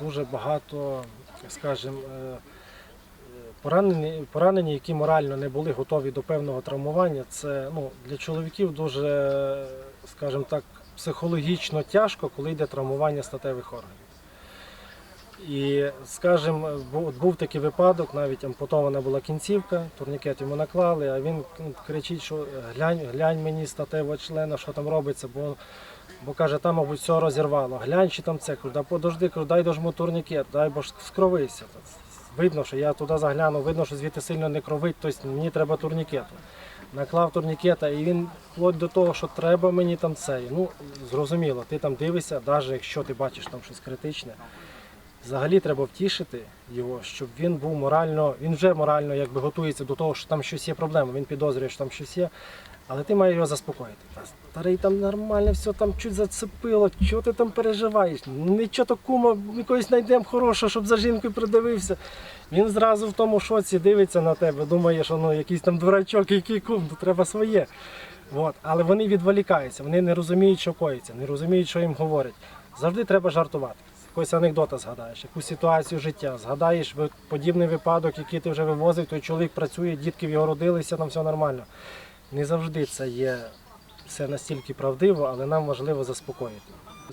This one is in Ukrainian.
Дуже багато, скажімо, е, поранені, поранені, які морально не були готові до певного травмування. Це ну, для чоловіків дуже, скажімо так, психологічно тяжко, коли йде травмування статевих органів. І, скажімо, був такий випадок, навіть ампутована була кінцівка, турнікет йому наклали, а він ну, кричить, що глянь, глянь мені статевого члена, що там робиться, бо, бо каже, там, мабуть, все розірвало. Глянь, чи там це, кажу, да подожди, кажу, дай дожму турнікет, дай бо ж скровився. Видно, що я туди заглянув, видно, що звідти сильно не кровить, тобто мені треба турнікету. Наклав турнікета, і він вплоть до того, що треба мені там це. Ну, зрозуміло, ти там дивишся, навіть якщо ти бачиш там щось критичне, взагалі треба втішити його, щоб він був морально, він вже морально якби готується до того, що там щось є проблема, він підозрює, що там щось є. Але ти маєш його заспокоїти. Та, Старий там нормально, все там чуть зацепило, чого ти там переживаєш? Нічого то кума, якогось знайдемо хорошого, щоб за жінкою придивився. Він зразу в тому шоці дивиться на тебе, думає, що ну якийсь там дурачок, який кум, то треба своє. От. Але вони відволікаються, вони не розуміють, що коїться, не розуміють, що їм говорять. Завжди треба жартувати. Якось анекдота згадаєш, якусь ситуацію життя, згадаєш подібний випадок, який ти вже вивозив, той чоловік працює, дітки в його родилися, там все нормально. Не завжди це є все настільки правдиво, але нам важливо заспокоїти.